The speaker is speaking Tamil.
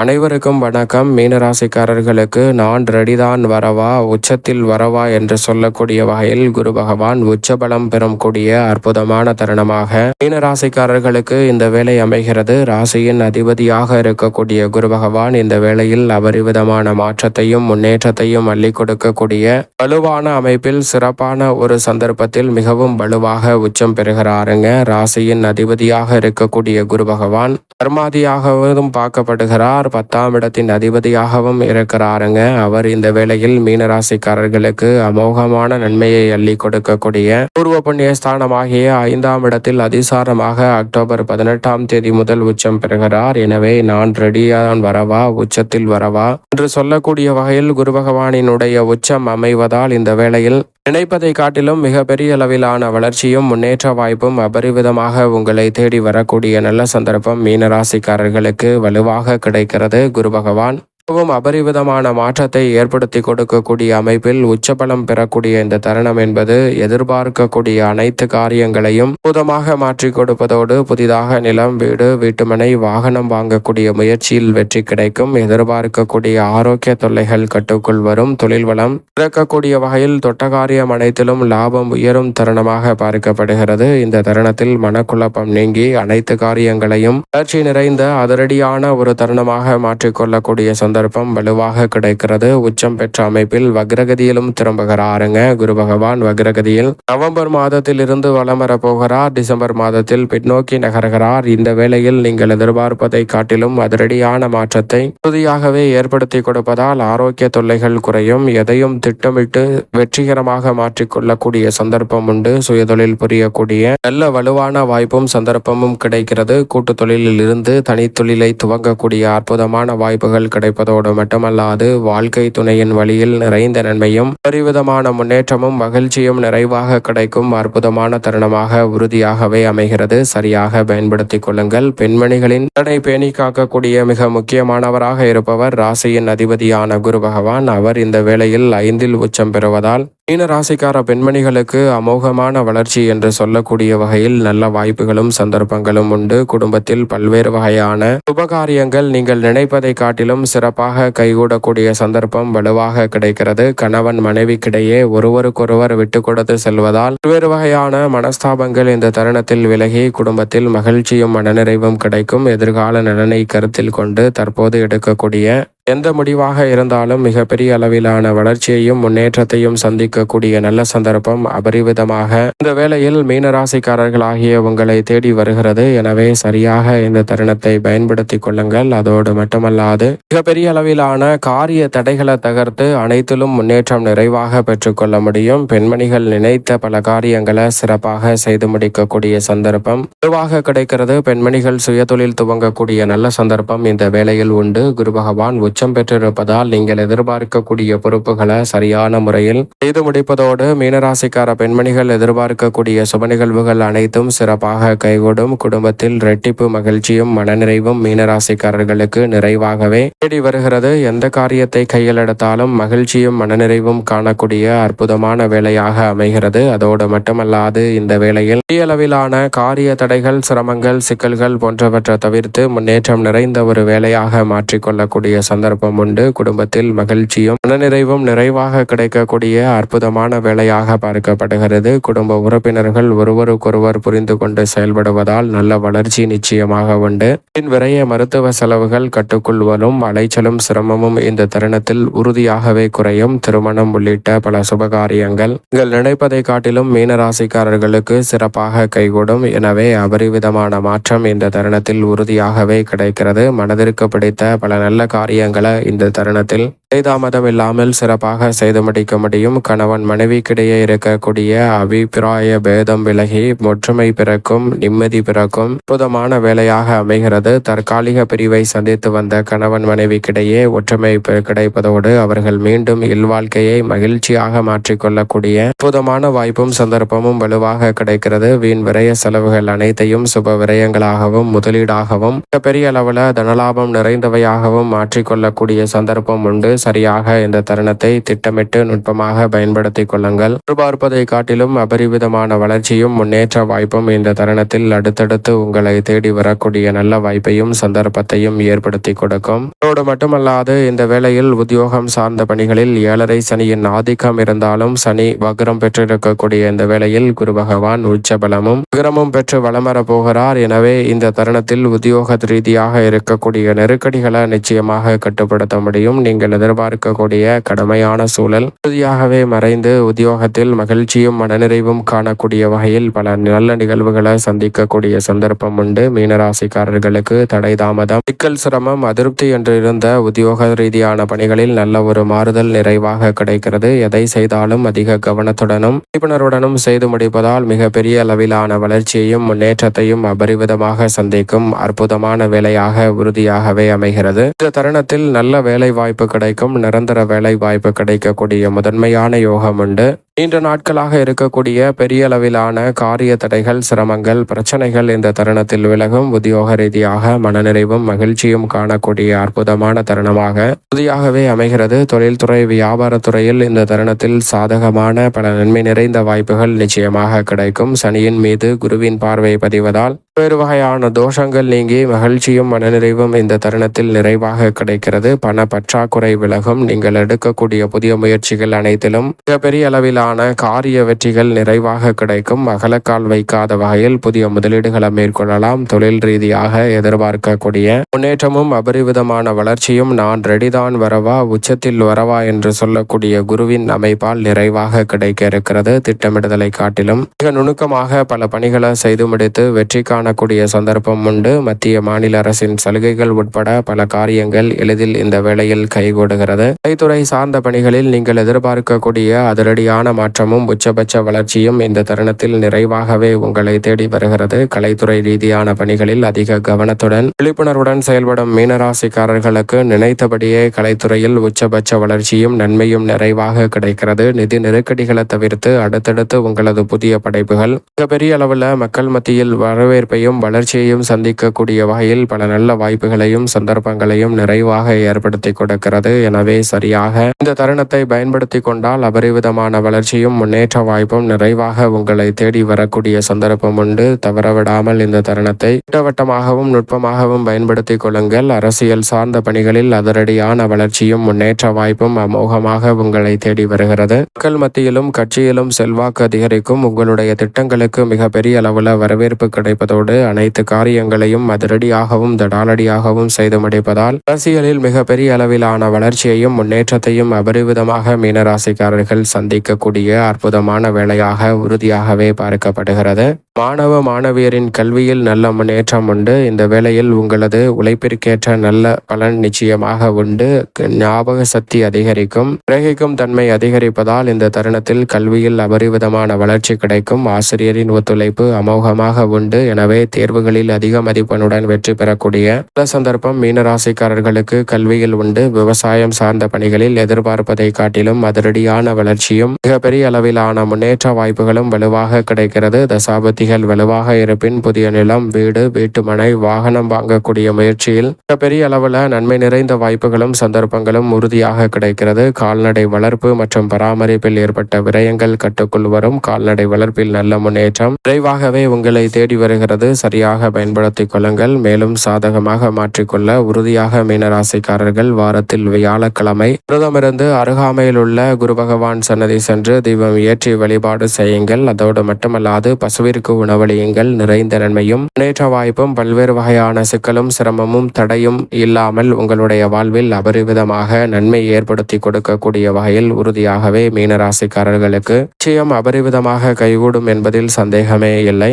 அனைவருக்கும் வணக்கம். மீனராசிக்காரர்களுக்கு நான் ரெடிதான் வரவா உச்சத்தில் வரவா என்று சொல்லக்கூடிய வகையில் குரு பகவான் உச்சபலம் பெறும் கூடிய அற்புதமான தருணமாக. மீனராசிக்காரர்களுக்கு இந்த வேலை அமைகிறது. ராசியின் அதிபதியாக இருக்கக்கூடிய குரு பகவான் இந்த வேளையில் அபரிவிதமான மாற்றத்தையும் முன்னேற்றத்தையும் அள்ளி கொடுக்கக்கூடிய வலுவான அமைப்பில் சிறப்பான ஒரு சந்தர்ப்பத்தில் மிகவும் வலுவாக உச்சம் பெறுகிறாருங்க. ராசியின் அதிபதியாக இருக்கக்கூடிய குரு பகவான் கர்மாதியாகவும் பார்க்கப்படுகிறார். பத்தாம் இடத்தின் அதிபதியாகவும் இருக்கிறாருங்க. அவர் இந்த வேளையில் மீனராசிக்காரர்களுக்கு அமோகமான நன்மையை அள்ளி கொடுக்கக்கூடிய பூர்வ புண்ணிய ஸ்தானமாகிய ஐந்தாம் இடத்தில் அதிசாரமாக அக்டோபர் பதினெட்டாம் தேதி முதல் உச்சம் பெறுகிறார். எனவே நான் ரெடியான் வரவா உச்சத்தில் வரவா? என்று சொல்லக்கூடிய வகையில் குரு பகவானினுடைய உச்சம் அமைவதால் இந்த வேளையில் நினைப்பதை காட்டிலும் மிகப்பெரிய அளவிலான வளர்ச்சியும் முன்னேற்ற வாய்ப்பும் அபரிவிதமாக உங்களை தேடி வரக்கூடிய நல்ல சந்தர்ப்பம் மீனராசிக்காரர்களுக்கு வலுவாக கிடைக்கிறது. குரு பகவான் மிகவும் அபரிவிதமான மாற்றத்தை ஏற்படுத்தி கொடுக்கக்கூடிய அமைப்பில் உச்சபலம் பெறக்கூடிய இந்த தருணம் என்பது எதிர்பார்க்கக்கூடிய அனைத்து காரியங்களையும் புதமாக மாற்றி கொடுப்பதோடு புதிதாக நிலம் வீடு வீட்டுமனை வாகனம் வாங்கக்கூடிய முயற்சியில் வெற்றி கிடைக்கும். எதிர்பார்க்கக்கூடிய ஆரோக்கிய தொல்லைகள் கட்டுக்குள் வரும். தொழில் வளம் பிறக்கக்கூடிய வகையில் தொட்டகாரியம் அனைத்திலும் லாபம் உயரும் தருணமாக பார்க்கப்படுகிறது. இந்த தருணத்தில் மனக்குழப்பம் நீங்கி அனைத்து காரியங்களையும் வளர்ச்சி நிறைந்த அதிரடியான ஒரு தருணமாக மாற்றிக்கொள்ளக்கூடிய சொந்த சந்தர்ப்பம் வலுவாக கிடைக்கிறது. உச்சம் பெற்ற அமைப்பில் வக்ரகதியிலும் திரும்புகிறாருங்க. குரு பகவான் வக்ரகதியில் நவம்பர் மாதத்தில் இருந்து வலம் வரப்போகிறார். டிசம்பர் மாதத்தில் பின்னோக்கி நகர்கிறார். இந்த வேளையில் நீங்கள் எதிர்பார்ப்பதை காட்டிலும் அதிரடியான மாற்றத்தை உறுதியாகவே ஏற்படுத்தி கொடுப்பதால் ஆரோக்கிய தொல்லைகள் குறையும். எதையும் திட்டமிட்டு வெற்றிகரமாக மாற்றிக்கொள்ளக்கூடிய சந்தர்ப்பம் உண்டு. சுயதொழில் புரியக்கூடிய நல்ல வலுவான வாய்ப்பும் சந்தர்ப்பமும் கிடைக்கிறது. கூட்டு தொழிலில் இருந்து தனித்தொழிலை துவங்கக்கூடிய அற்புதமான வாய்ப்புகள் கிடைப்பதோடு மட்டுமல்லாது வாழ்க்கை துணையின் வழியில் நிறைந்த நன்மையும் பெருவிதமான முன்னேற்றமும் மகிழ்ச்சியும் நிறைவாக கிடைக்கும் அற்புதமான தருணமாக உறுதியாகவே அமைகிறது. சரியாக பயன்படுத்திக் கொள்ளுங்கள். பெண்மணிகளின் நலனை பேணி காக்கக்கூடிய மிக முக்கியமானவராக இருப்பவர் ராசியின் அதிபதியான குரு பகவான். அவர் இந்த வேளையில் ஐந்தில் உச்சம் பெறுவதால் மீன ராசிக்கார பெண்மணிகளுக்கு அமோகமான வளர்ச்சி என்று சொல்லக்கூடிய வகையில் நல்ல வாய்ப்புகளும் சந்தர்ப்பங்களும் உண்டு. குடும்பத்தில் பல்வேறு வகையான சுபகாரியங்கள் நீங்கள் நினைப்பதை காட்டிலும் சிறப்பாக கைகூடக்கூடிய சந்தர்ப்பம் வலுவாக கிடைக்கிறது. கணவன் மனைவிக்கிடையே ஒருவருக்கொருவர் விட்டு கொடுத்து செல்வதால் பல்வேறு வகையான மனஸ்தாபங்கள் இந்த தருணத்தில் விலகி குடும்பத்தில் மகிழ்ச்சியும் மனநிறைவும் கிடைக்கும். எதிர்கால நலனை கருத்தில் கொண்டு தற்போது எடுக்கக்கூடிய எந்த முடிவாக இருந்தாலும் மிகப்பெரிய அளவிலான வளர்ச்சியையும் முன்னேற்றத்தையும் சந்திக்கக்கூடிய நல்ல சந்தர்ப்பம் அபரிவிதமாக இந்த வேளையில் மீனராசிக்காரர்களாகிய உங்களை தேடி வருகிறது. எனவே சரியாக இந்த தருணத்தை பயன்படுத்தி கொள்ளுங்கள். அதோடு மட்டுமல்லாது மிகப்பெரிய அளவிலான காரிய தடைகளை தகர்த்து அனைத்திலும் முன்னேற்றம் நிறைவாக பெற்றுக்கொள்ள முடியும். பெண்மணிகள் நினைத்த பல காரியங்களை சிறப்பாக செய்து முடிக்கக்கூடிய சந்தர்ப்பம் பொதுவாக கிடைக்கிறது. பெண்மணிகள் சுயதொழில் துவங்கக்கூடிய நல்ல சந்தர்ப்பம் இந்த வேளையில் உண்டு. குரு பகவான் உச்சம் பெற்றிருப்பதால் நீங்கள் எதிர்பார்க்கக்கூடிய பொறுப்புகளை சரியான முறையில் செய்து முடிப்பதோடு மீனராசிக்கார பெண்மணிகள் எதிர்பார்க்கக்கூடிய சுப நிகழ்வுகள் அனைத்தும் சிறப்பாக கைகூடும். குடும்பத்தில் ரெட்டிப்பு மகிழ்ச்சியும் மனநிறைவும் மீனராசிக்காரர்களுக்கு நிறைவாகவே தேடி வருகிறது. எந்த காரியத்தை கையில் எடுத்தாலும் மகிழ்ச்சியும் மனநிறைவும் காணக்கூடிய அற்புதமான வேலையாக அமைகிறது. அதோடு மட்டுமல்லாது இந்த வேளையில் பெரிய அளவிலான காரிய தடைகள் சிரமங்கள் சிக்கல்கள் போன்றவற்றை தவிர்த்து முன்னேற்றம் நிறைந்த ஒரு வேலையாக மாற்றிக்கொள்ளக்கூடிய சந்தர்ப்பம் உண்டு. குடும்பத்தில் மகிழ்ச்சியும் மனநிறைவும் நிறைவாக கிடைக்கக்கூடிய அற்புதமான வேலையாக பார்க்கப்படுகிறது. குடும்ப உறுப்பினர்கள் ஒருவருக்கொருவர் புரிந்து கொண்டு செயல்படுவதால் நல்ல வளர்ச்சி நிச்சயமாக உண்டு. பின் விரைய மருத்துவ செலவுகள் கட்டுக்குள்வரும் அலைச்சலும் சிரமமும் இந்த தருணத்தில் உறுதியாகவே குறையும். திருமணம் உள்ளிட்ட பல சுபகாரியங்கள். நீங்கள் நினைப்பதை காட்டிலும் மீனராசிக்காரர்களுக்கு சிறப்பாக கைகூடும். எனவே அபரிவிதமான மாற்றம் இந்த தருணத்தில் உறுதியாகவே கிடைக்கிறது. மனதிற்கு பிடித்த பல நல்ல காரியங்கள் இந்த தருணத்தில். தாமதம் இல்லாமல் சிறப்பாக செய்து முடிக்க முடியும். கணவன் மனைவிக்கிடையே இருக்கக்கூடிய அபிப்பிராய பேதம் விலகி ஒற்றுமை பிறக்கும் நிம்மதி பிறக்கும். அற்புதமான வேலையாக அமைகிறது. தற்காலிக பிரிவை சந்தித்து வந்த கணவன் மனைவிக்கிடையே ஒற்றுமை கிடைப்பதோடு அவர்கள் மீண்டும் இல்வாழ்க்கையை மகிழ்ச்சியாக மாற்றிக்கொள்ளக்கூடிய அற்புதமான வாய்ப்பும் சந்தர்ப்பமும் வலுவாக கிடைக்கிறது. வீண் விரய செலவுகள் அனைத்தையும் சுப விரயங்களாகவும் முதலீடாகவும் மிகப்பெரிய அளவில் தனலாபம் நிறைந்தவையாகவும் மாற்றிக்கொள்ளக்கூடிய சந்தர்ப்பம் உண்டு. சரியாக இந்த தருணத்தை திட்டமிட்டு நுட்பமாக பயன்படுத்திக் கொள்ளுங்கள். எதிர்பார்ப்பதை காட்டிலும் அபரிவிதமான வளர்ச்சியும் முன்னேற்ற வாய்ப்பும் இந்த தருணத்தில் அடுத்தடுத்து உங்களை தேடி வரக்கூடிய நல்ல வாய்ப்பையும் சந்தர்ப்பத்தையும் ஏற்படுத்தி கொடுக்கும். அதோடு மட்டுமல்லாது இந்த வேளையில் உத்தியோகம் சார்ந்த பணிகளில் ஏழரை சனியின் ஆதிக்கம் இருந்தாலும் சனி வக்ரம் பெற்றிருக்கக்கூடிய இந்த வேளையில் குரு பகவான் உச்சபலமும் வக்ரமும் பெற்று வலம் வரப் போகிறார். எனவே இந்த தருணத்தில் உத்தியோக ரீதியாக இருக்கக்கூடிய நெருக்கடிகளை நிச்சயமாக கட்டுப்படுத்த முடியும். நீங்கள் எதிர்பார்க்கக்கூடிய கடுமையான சூழல். உறுதியாகவே மறைந்து உத்தியோகத்தில் மகிழ்ச்சியும் மனநிறைவும் காணக்கூடிய வகையில் பல நல்ல நிகழ்வுகளை சந்திக்கக்கூடிய சந்தர்ப்பம் உண்டு. மீனராசிக்காரர்களுக்கு தடை தாமதம். சிக்கல் சிரமம் அதிருப்தி என்று இருந்த உத்தியோக ரீதியான பணிகளில் நல்ல ஒரு மாறுதல் நிறைவாக கிடைக்கிறது. எதை செய்தாலும் அதிக கவனத்துடனும் நிபுணருடனும் செய்து முடிப்பதால் மிக பெரிய அளவிலான வளர்ச்சியையும் முன்னேற்றத்தையும் அபரிவிதமாக சந்திக்கும் அற்புதமான வேலையாக உறுதியாகவே அமைகிறது. இந்த தருணத்தில் நல்ல வேலை வாய்ப்பு கிடைக்கும். நிரந்தர வேலை வாய்ப்பு கிடைக்கக்கூடிய முதன்மையான யோகம் உண்டு. நீண்ட நாட்களாக இருக்கக்கூடிய பெரிய அளவிலான காரிய தடைகள் சிரமங்கள் பிரச்சனைகள் இந்த தருணத்தில் விலகும். உத்தியோக ரீதியாக மனநிறைவும் மகிழ்ச்சியும் காணக்கூடிய அற்புதமான தருணமாக உறுதியாகவே அமைகிறது. தொழில்துறை வியாபாரத்துறையில் இந்த தருணத்தில் சாதகமான பல நன்மை நிறைந்த வாய்ப்புகள் நிச்சயமாக கிடைக்கும். சனியின் மீது குருவின் பார்வை பதிவதால் வேறு வகையான தோஷங்கள் நீங்கி மகிழ்ச்சியும் மனநிறைவும் இந்த தருணத்தில் நிறைவாக கிடைக்கிறது. பண பற்றாக்குறை விலகும். நீங்கள் எடுக்கக்கூடிய புதிய முயற்சிகள் அனைத்திலும் மிகப்பெரிய அளவிலான காரிய வெற்றிகள் நிறைவாக கிடைக்கும். அகலக்கால் வைக்காத வகையில் புதிய முதலீடுகளை மேற்கொள்ளலாம். தொழில் ரீதியாக எதிர்பார்க்கக்கூடிய முன்னேற்றமும் அபரிவிதமான வளர்ச்சியும் நான் ரெடிதான் வரவா உச்சத்தில் வரவா என்று சொல்லக்கூடிய குருவின் அமைப்பால் நிறைவாக கிடைக்க இருக்கிறது. திட்டமிடுதலை காட்டிலும் மிக நுணுக்கமாக பல பணிகளை செய்து முடித்து வெற்றி காணக்கூடிய சந்தர்ப்பம் உண்டு. மத்திய மாநில அரசின் சலுகைகள் உட்பட பல காரியங்கள் எளிதில் இந்த வேளையில் கைகூடுகிறது. கைத்துறை சார்ந்த பணிகளில் நீங்கள் எதிர்பார்க்கக்கூடிய அதிரடியான மாற்றமும் உச்சபட்ச வளர்ச்சியும் இந்த தருணத்தில் நிறைவாகவே உங்களை தேடி வருகிறது. கலைத்துறை ரீதியான பணிகளில் அதிக கவனத்துடன் விழிப்புணர்வுடன் செயல்படும் மீனராசிக்காரர்களுக்கு நினைத்தபடியே கலைத்துறையில் உச்சபட்ச வளர்ச்சியும் நன்மையும் நிறைவாக கிடைக்கிறது. நிதி நெருக்கடிகளை தவிர்த்து அடுத்தடுத்து உங்களது புதிய படைப்புகள் மிகப்பெரிய அளவில் மக்கள் மத்தியில் வரவேற்பையும் வளர்ச்சியையும் சந்திக்கக்கூடிய வகையில் பல நல்ல வாய்ப்புகளையும் சந்தர்ப்பங்களையும் நிறைவாக ஏற்படுத்தி கொடுக்கிறது. எனவே சரியாக இந்த தருணத்தை பயன்படுத்தி கொண்டால் அபரிவிதமான வளர்ச்சியும் முன்னேற்ற வாய்ப்பும் நிறைவாக உங்களை தேடி வரக்கூடிய சந்தர்ப்பம் உண்டு. தவறவிடாமல் இந்த தருணத்தை திட்டவட்டமாகவும் நுட்பமாகவும் பயன்படுத்திக் கொள்ளுங்கள். அரசியல் சார்ந்த பணிகளில் அதிரடியான வளர்ச்சியும் முன்னேற்ற வாய்ப்பும் அமோகமாக உங்களை தேடி வருகிறது. மக்கள் மத்தியிலும் கட்சியிலும் செல்வாக்கு அதிகரிக்கும். உங்களுடைய திட்டங்களுக்கு மிக பெரிய அளவில் வரவேற்பு கிடைப்பதோடு அனைத்து காரியங்களையும் அதிரடியாகவும் தடாலடியாகவும் செய்து முடிப்பதால் அரசியலில் மிக பெரிய அளவிலான வளர்ச்சியையும் முன்னேற்றத்தையும் அபரிவிதமாக மீனராசிக்காரர்கள் சந்திக்கக்கூடிய அற்புதமான வேலையாக உறுதியாகவே பார்க்கப்படுகிறது. மாணவ மாணவியரின் கல்வியில் நல்ல முன்னேற்றம் உண்டு. இந்த வேளையில் உங்களது உழைப்பிற்கேற்ற நல்ல பலன் நிச்சயமாக உண்டு. ஞாபக சக்தி அதிகரிக்கும். கிரகிக்கும் தன்மை அதிகரிப்பதால் இந்த தருணத்தில் கல்வியில் அபரிவிதமான வளர்ச்சி கிடைக்கும். ஆசிரியரின் ஒத்துழைப்பு அமோகமாக உண்டு. எனவே தேர்வுகளில் அதிக மதிப்பெண்ணுடன் வெற்றி பெறக்கூடிய சில சந்தர்ப்பம் மீனராசிக்காரர்களுக்கு கல்வியில் உண்டு. விவசாயம் சார்ந்த பணிகளில் எதிர்பார்ப்பதை காட்டிலும் அதிரடியான வளர்ச்சியும் மிக மிகப்பெரிய அளவிலான முன்னேற்ற வாய்ப்புகளும் வலுவாக கிடைக்கிறது. தசாபதிகள் வலுவாக இருப்பின் புதிய நிலம் வீடு வீட்டுமனை வாகனம் வாங்கக்கூடிய முயற்சியில் மிகப்பெரிய அளவில் நன்மை நிறைந்த வாய்ப்புகளும் சந்தர்ப்பங்களும் உறுதியாக கிடைக்கிறது. கால்நடை வளர்ப்பு மற்றும் பராமரிப்பில் ஏற்பட்ட விரயங்கள் கட்டுக்குள் வரும். கால்நடை வளர்ப்பில் நல்ல முன்னேற்றம் விரைவாகவே உங்களை தேடி வருகிறது. சரியாக பயன்படுத்திக் கொள்ளுங்கள். மேலும் சாதகமாக மாற்றிக்கொள்ள உறுதியாக மீனராசிக்காரர்கள் வாரத்தில் வியாழக்கிழமை விரதமிருந்து அருகாமையில் உள்ள குரு பகவான் சன்னதி சென்று தீபம் ஏற்றி வழிபாடு செய்யுங்கள். அதோடு மட்டுமல்லாது பசுவிற்கு உணவளியுங்கள். நிறைந்த நன்மையும் முன்னேற்ற வாய்ப்பும் பல்வேறு வகையான சிக்கலும் சிரமமும் தடையும் இல்லாமல் உங்களுடைய வாழ்வில் அபரிவிதமாக நன்மை ஏற்படுத்தி கொடுக்கக்கூடிய வகையில் உறுதியாகவே மீனராசிக்காரர்களுக்கு நிச்சயம் அபரிவிதமாக கைகூடும் என்பதில் சந்தேகமே இல்லை.